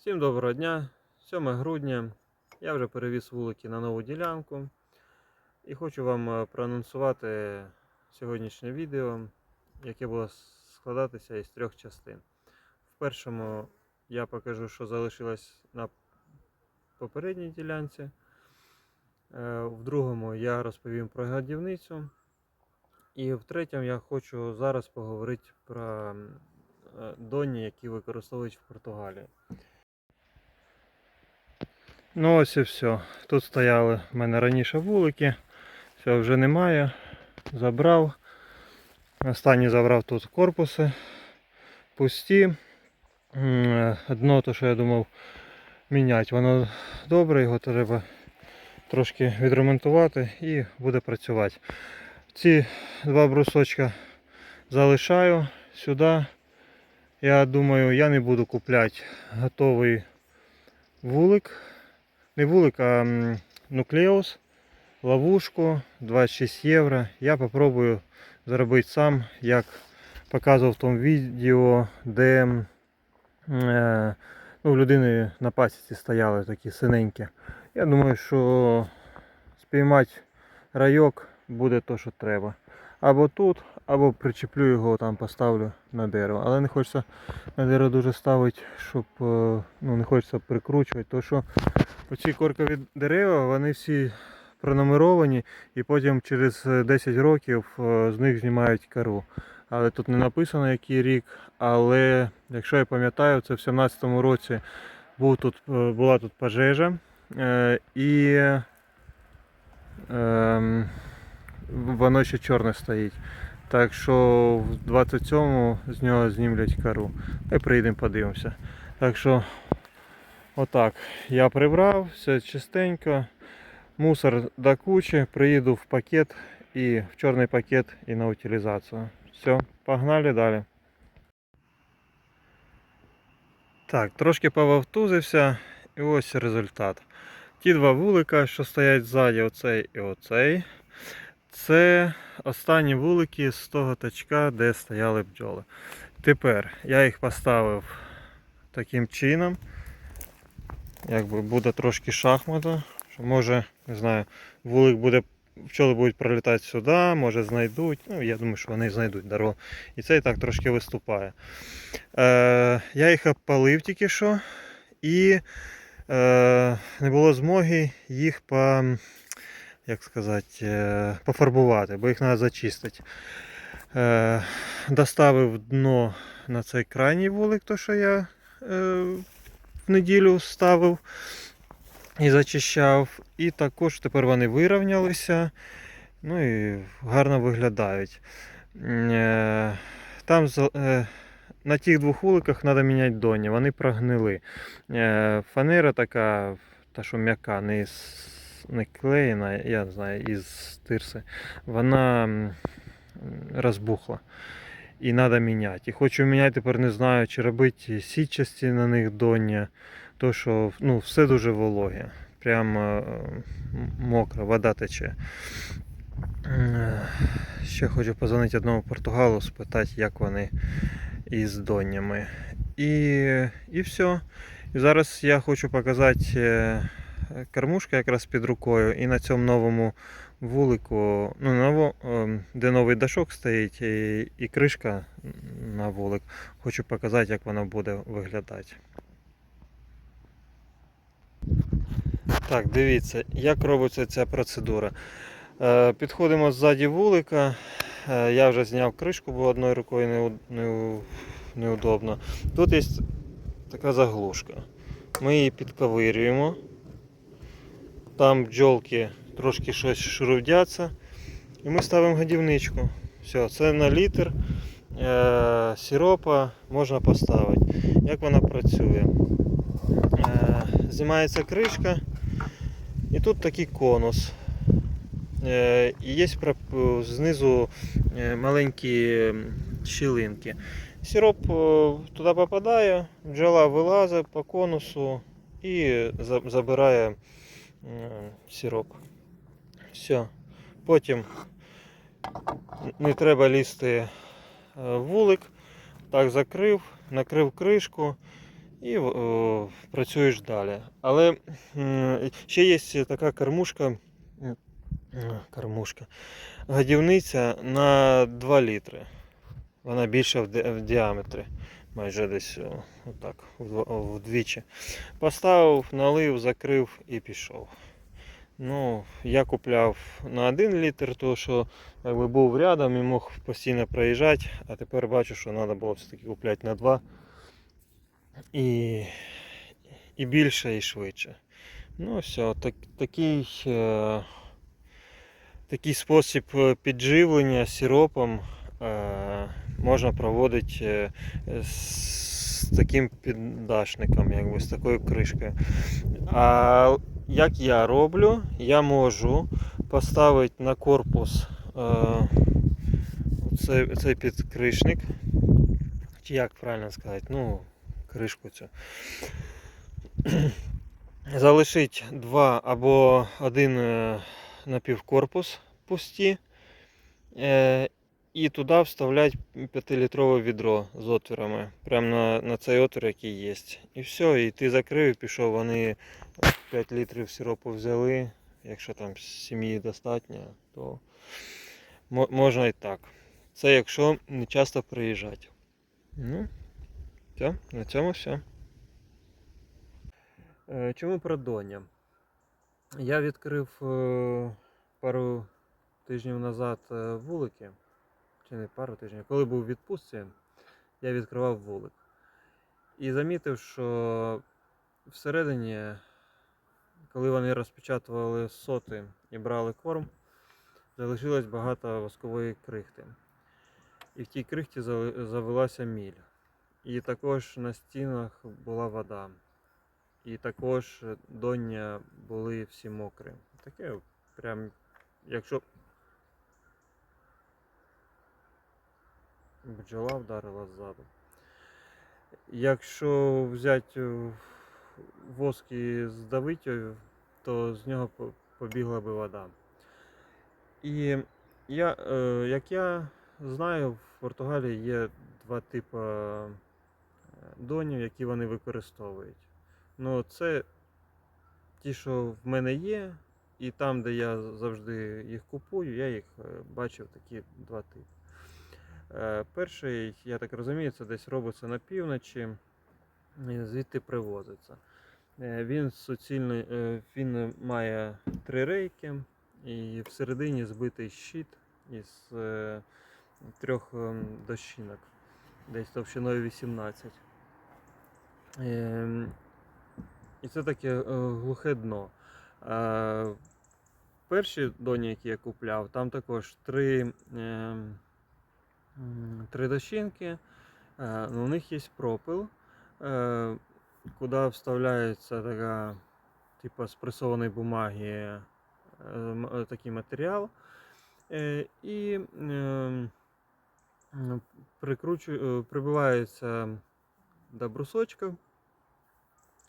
Всім доброго дня! 7 грудня. Я вже перевіз вулики на нову ділянку і хочу вам е, проанонсувати сьогоднішнє відео, яке буде складатися із трьох частин. В першому я покажу, що залишилось на попередній ділянці. Е, В другому я розповім про гадівницю. І в третьому я хочу зараз поговорити про е, доні, які використовують в Португалії. Ну ось і все. Тут стояли в мене раніше вулики. Все вже немає. Забрав. Останній забрав тут корпуси. Пусті. Дно, то що я думав міняти, воно добре, його треба трошки відремонтувати і буде працювати. Ці два брусочка залишаю сюди. Я думаю, я не буду купляти готовий вулик. Не вулик, а нуклеус, ловушку 26 євро. Я попробую зробити сам, як показував в тому відео, де е, ну, в людини на пасіці стояли такі синенькі. Я думаю, що спіймати райок буде то, що треба. Або тут, або причеплю його там, поставлю на дерево. Але не хочеться на дерево дуже ставити, щоб е, ну, не хочеться прикручувати. То що оці коркові дерева, вони всі пронумеровані і потім через е, 10 років е, з них знімають кору. Але тут не написано який рік. Але якщо я пам'ятаю, це в 17-му році був тут, е, була тут пожежа. е, І ем, воно ще чорне стоїть. Так що в 27-му з нього знімлять кору. Та й приїдемо подивимося. Так що отак. Я прибрав, все чистенько. Мусор до кучі, приїду в пакет і в чорний пакет і на утилізацію. Все, погнали далі. Так, трошки пововтузився і ось результат. Ті два вулика, що стоять ззаді, оцей і оцей. Це останні вулики з того точка, де стояли бджоли. Тепер я їх поставив таким чином. Якби буде трошки шахмата. Що може, не знаю, вулик буде, пчоли будуть пролітати сюди, може знайдуть. Ну, я думаю, що вони знайдуть дорогу. І це і так трошки виступає. Е, я їх обпалив тільки що. І е, не було змоги їх по, як сказати, е, пофарбувати, бо їх треба зачистити. Е, доставив дно на цей крайній вулик, то що я е, неділю ставив і зачищав. І також тепер вони вирівнялися. Ну і гарно виглядають. Е, Там е, на тих двох вуликах треба міняти доні, вони прогнили. Е, Фанера така, та що м'яка, не, не клеєна, я не знаю, із тирси. Вона розбухла. І треба міняти. І хочу міняти, тепер не знаю, чи робити сітчасті на них доння. То що ну, все дуже вологе. Прямо е, м- мокро, вода тече. Е, Ще хочу позвонити одному португалу, спитати, як вони із донями. І, і все. І зараз я хочу показати е, кормушка якраз під рукою. І на цьому новому вулику, ну, ново, ем, де новий дашок стоїть, і, і кришка на вулик. Хочу показати, як вона буде виглядати. Так, дивіться, як робиться ця процедура. Е, Підходимо ззаді вулика. Е, Я вже зняв кришку, бо одною рукою неу- неудобно. Тут є така заглушка. Ми її підковирюємо. Там бджолки трошки щось шурудяться. І ми ставимо годівничку. Все, це на літр е, сиропа можна поставити. Як вона працює? Е, знімається кришка. І тут такий конус. Е, І є знизу е, маленькі щілинки. Сироп е, туди попадає, бджола вилазить по конусу і забирає сироп. Все. Потім не треба лізти е, вулик. Так закрив, накрив кришку і о, працюєш далі. Але ще є така кормушка, кормушка, годівниця на 2 літри. Вона більша в, діаметрі, майже десь отак, вдвічі. Поставив, налив, закрив і пішов. Ну, я купляв на 1 літр, тому що якби був рядом і мог постійно проїжджати, а тепер бачу, що треба було все-таки купляти на 2 і, і більше, і швидше. Ну, все, так, такий, е, такий спосіб е, підживлення сиропом е, можна проводити е, з таким піддашником, якби з такою кришкою. А як я роблю, я можу поставити на корпус е, цей, цей підкришник. Чи як правильно сказати? Ну, кришку цю. Залишить два або один е, напівкорпус пусті. І туди вставлять 5-літрове відро з отвірами. Прямо на, на цей отвір, який є. І все, і ти закрив і пішов. Вони 5 літрів сиропу взяли. Якщо там сім'ї достатньо, то можна і так. Це якщо не часто приїжджати. Ну, все, на цьому все. Чому про Доня? Я відкрив е, пару тижнів назад е, вулики. Чи не пару тижнів, коли був у відпустці, я відкривав вулик. І замітив, що всередині, коли вони розпечатували соти і брали корм, залишилось багато воскової крихти. І в тій крихті завелася міль. І також на стінах була вода. І також доння були всі мокрі. Таке прям, якщо бджола вдарила ззаду. Якщо взяти е, воск і здавити, то з нього побігла би вода. І я, е, як я знаю, в Португалії є два типи е, донів, які вони використовують. Ну, це ті, що в мене є, і там, де я завжди їх купую, я їх е, бачив такі два типи. Е, Перший, я так розумію, це десь робиться на півночі, і звідти привозиться. Е, Він суцільний, е, він має три рейки і всередині збитий щит із е, трьох ем, дощинок, десь товщиною 18. Ем, І це таке е, глухе дно. Е, Перші доні, які я купляв, там також три, ем, три дощинки. Е, У них є пропил, е, куди вставляється така, типу, спресованої бумаги е, е, такий матеріал. Е, І ем, е, прибивається до брусочка.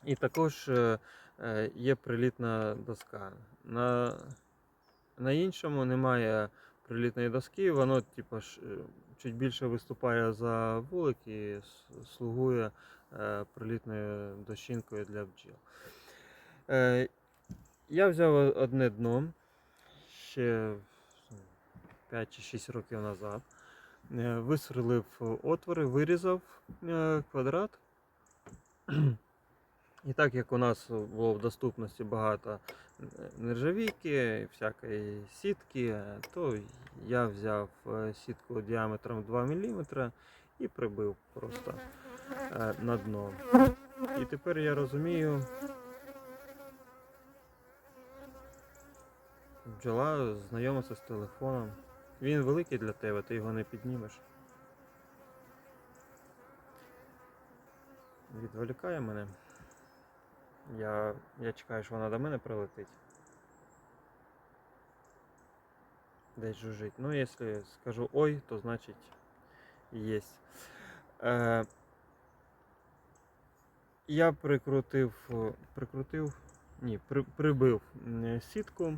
І також е, е, є прилітна доска. На, на іншому немає прилітної доски, воно типу, е, чуть більше виступає за вулик і слугує е, прилітною дощинкою для бджіл. Е, я взяв одне дно ще 5 чи 6 років назад. Е, Висверлив отвори, вирізав квадрат. І так як у нас було в доступності багато е, нержавійки, всякої сітки, то я взяв е, сітку діаметром 2 мм і прибив просто е, на дно. І тепер я розумію, бджола знайомиться з телефоном. Він великий для тебе, ти його не піднімеш. Відволікає мене. Я, я чекаю, що вона до мене прилетить. Десь жужить. Ну, якщо скажу ой, то значить є. Е, я прикрутив, прикрутив, ні, при, прибив сітку.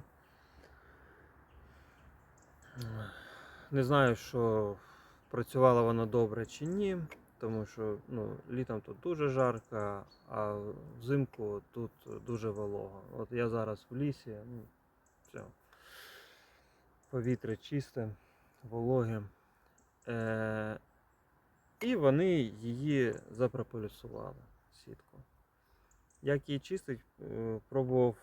Не знаю, що працювала вона добре чи ні, тому що ну, літом тут дуже жарко, а взимку тут дуже волого. От я зараз в лісі, ну, все. Повітря чисте, вологе. Е- і вони її запрополісували, сітку. Як її чистить, е, пробував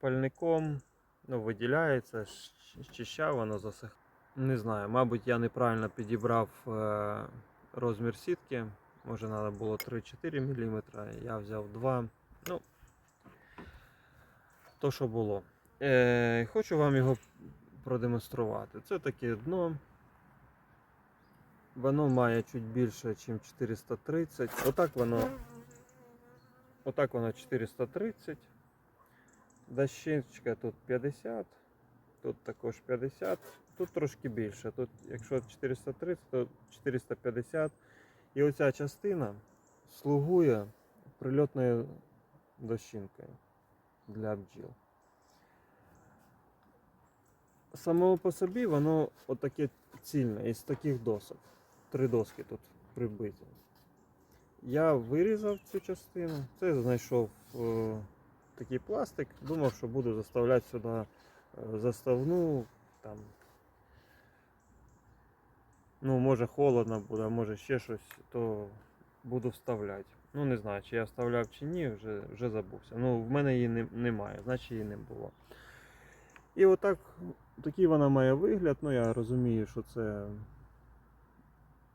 пальником, ну, виділяється, щищав, воно засих. Не знаю, мабуть, я неправильно підібрав е, розмір сітки. Може, треба було 3-4 мм, я взяв 2. Ну, то, що було. Е, хочу вам його продемонструвати. Це таке дно. Воно має чуть більше, ніж 430. Отак воно. Отак воно 430. Дощечка тут 50. Тут також 50. Тут трошки більше. Тут, якщо 430, то 450. І оця частина слугує прильотною дощинкою для бджіл. Само по собі воно отаке цільне, із таких досок. Три доски тут прибиті. Я вирізав цю частину. Це знайшов е, такий пластик. Думав, що буду заставляти сюди заставну. Там, ну, може холодно буде, може ще щось, то буду вставляти. Ну не знаю, чи я вставляв чи ні, вже, вже забувся. Ну, в мене її не, немає, значить її не було. І отак, такий вона має вигляд. Ну я розумію, що це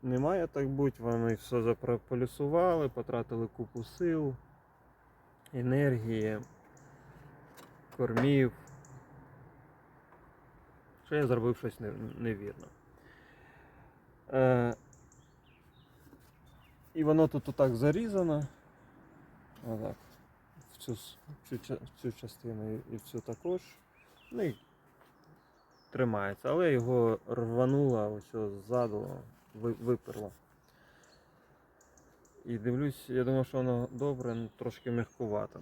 не має так бути. Вони все запрополісували, потратили купу сил, енергії, кормів. Що я зробив щось невірно. Е, і воно тут отак зарізано. Отак. В цю, в цю, в цю частину і- в цю також. Ну і тримається. Але його рвануло ось ззаду, виперло. І дивлюсь, я думав, що воно добре, ну трошки м'якувато.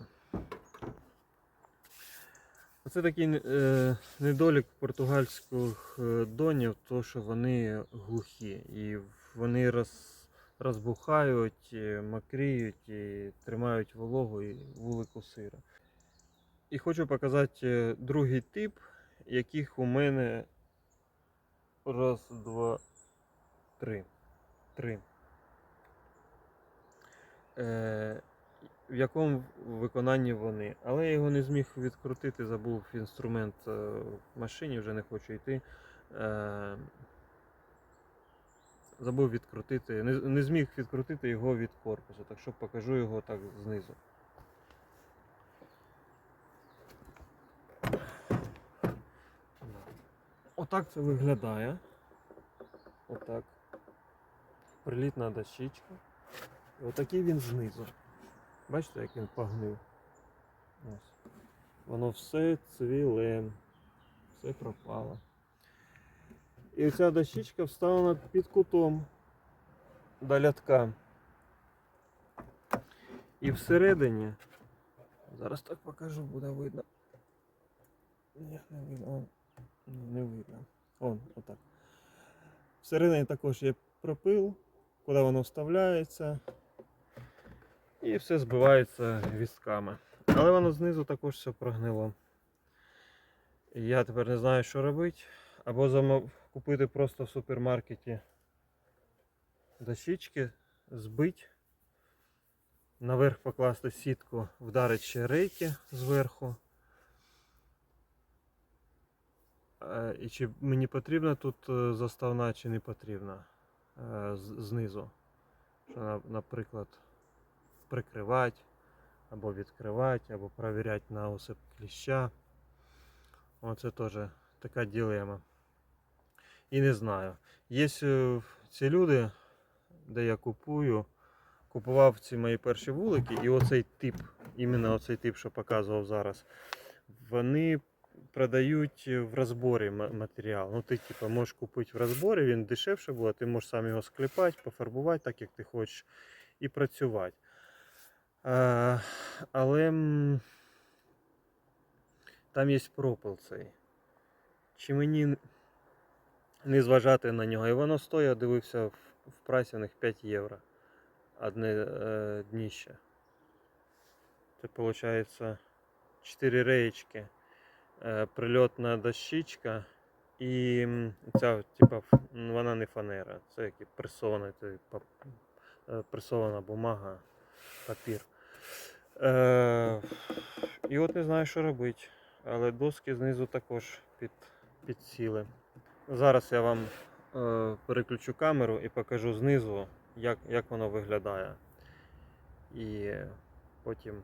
Оце такий е, недолік португальських е, донів, то що вони глухі і вони роз, розбухають, мокріють і тримають вологу і вулику сира. І хочу показати е, другий тип, яких у мене раз, два, три. Три. Е, в якому виконанні вони. Але я його не зміг відкрутити, забув інструмент е, в машині, вже не хочу йти. Е, забув відкрутити, не, не зміг відкрутити його від корпусу, так що покажу його так знизу. Отак це виглядає. Отак. Прилітна дощечка. Отакий він знизу. Бачите, як він погнив. Ось. Воно все цвіле, все пропало. І оця дощечка вставлена під кутом до лятка. І всередині, зараз так покажу, буде видно. Ні, не видно. Не видно. Он, отак. Всередині також є пропил, куди воно вставляється. І все збивається гвістками. Але воно знизу також все прогнило. Я тепер не знаю, що робити. Або замов... купити просто в супермаркеті дощечки, збити, наверх покласти сітку, вдарити ще рейки зверху. Е, І чи мені потрібна тут е, заставна, чи не потрібна е, знизу. Що, наприклад, прикривати, або відкривати, або перевіряти на осип кліща. Оце теж така дилема. І не знаю. Є е, ці люди, де я купую, купував ці мої перші вулики, і оцей тип, іменно оцей тип, що показував зараз, вони продають в розборі матеріал. Ну, ти типу, можеш купити в розборі, він дешевше буде, ти можеш сам його склепати, пофарбувати так, як ти хочеш, і працювати. Але там є пропил цей. Чи мені не зважати на нього? І воно стоїть, я дивився в, в прайсі у них 5 євро. одне е, дніще. Це виходить 4 реєчки, е, прильотна дощечка і ця, типа, вона не фанера, це як пресована, е, пресована бумага, папір. Е, і от не знаю, що робити. Але доски знизу також під, підсіли. Зараз я вам е, переключу камеру і покажу знизу, як, як воно виглядає. І потім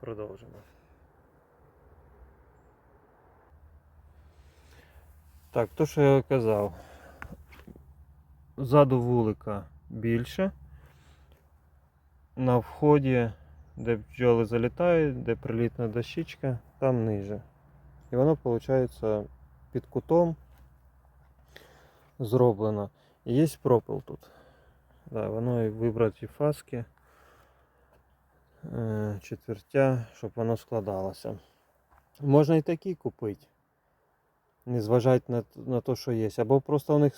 продовжимо. Так, то, що я казав. Ззаду вулика більше. На вході, де бджоли залітають, де прилітна дощечка, там ниже. І воно виходить під кутом зроблено. І є пропил тут. Да, воно і вибрати фаски е, четвертя, щоб воно складалося. Можна і такі купити. Не зважати на, на те, що є. Або просто у них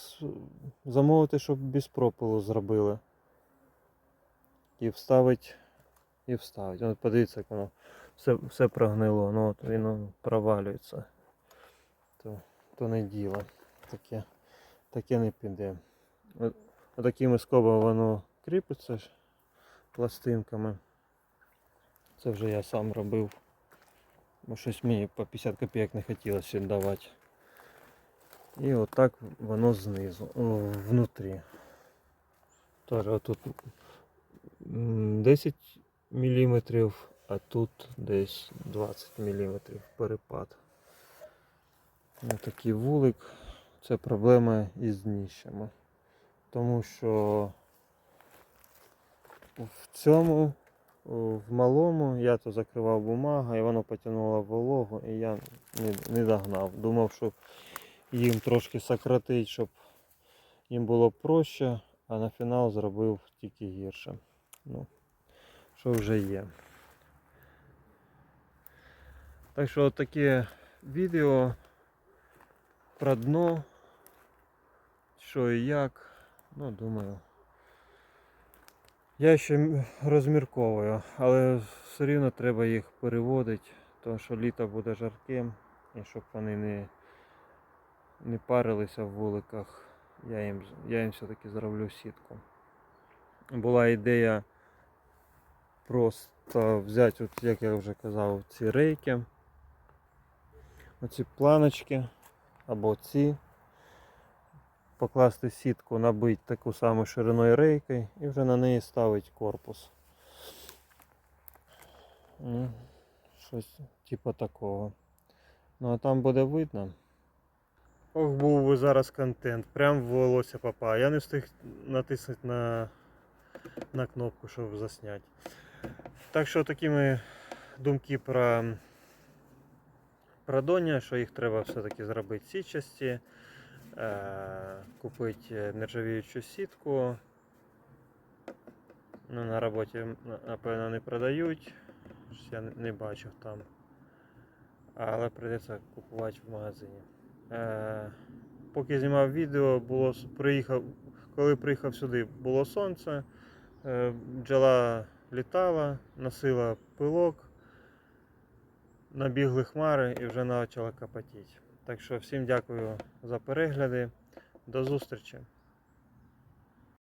замовити, щоб без пропилу зробили. І вставить, і вставить. От подивіться, як воно все, все прогнило. Ну, от воно провалюється. То, то не діло. Таке, таке не піде. От, отакими скобами воно кріпиться пластинками. Це вже я сам робив. Бо щось мені по 50 копійок не хотілося віддавати. І отак воно знизу, внутрі. Тож отут 10 мм, а тут десь 20 мм перепад. Ось такий вулик. Це проблема із дніщами. Тому що в цьому, в малому, я то закривав бумагу і воно потягнуло вологу, і я не, не догнав. Думав, що їм трошки сократить, щоб їм було проще, а на фінал зробив тільки гірше. Ну, що вже є. Так що таке відео про дно, що і як. Ну, думаю. Я ще розмірковую, але все рівно треба їх переводити, тому що літо буде жарким і щоб вони не, не парилися в вуликах, я їм, я їм все-таки зроблю сітку. Була ідея просто взяти, от, як я вже казав, ці рейки, оці планочки або ці, покласти сітку, набити таку саму шириною рейки і вже на неї ставити корпус. Ну, Щось типу такого. Ну а там буде видно. Ох, був би зараз контент, прям волосся попав. Я не встиг натиснути на, на кнопку, щоб засняти. Так що такі ми думки про, про доня, що їх треба все-таки зробити сітчасті, е, купити нержавіючу сітку. Ну, на роботі, напевно, не продають. Я не- бачив там. Але прийдеться купувати в магазині. Е, поки знімав відео, було, приїхав, коли приїхав сюди, було сонце, бджола літала, носила пилок, набігли хмари і вже почала капотіти. Так що всім дякую за перегляди. До зустрічі!